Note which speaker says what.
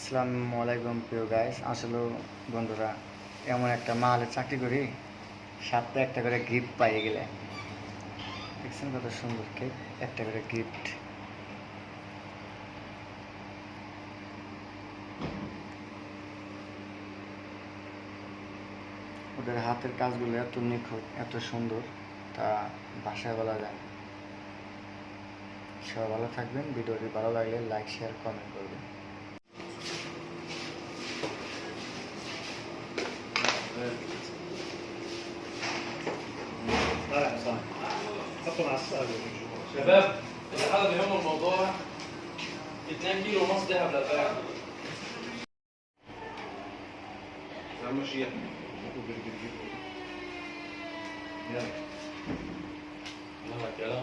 Speaker 1: আসসালামু আলাইকুম প্রিয় গাইস আসলে বন্ধুরা, এমন একটা মালে চাকরি করি সাতটা একটা করে গিফট পাইয়ে গেলে। দেখছেন কত সুন্দর কেক একটা করে গিফট ওদের হাতের কাজগুলো এত নিখুঁত, এত সুন্দর, তা ভাষায় বলা যায়। সবাই ভালো থাকবেন, ভিডিওটি ভালো লাগলে লাইক শেয়ার কমেন্ট করবেন।
Speaker 2: شباب حدا بيهمه الموضوع 2 كيلو ونص ذهب للبيع كلام كلام.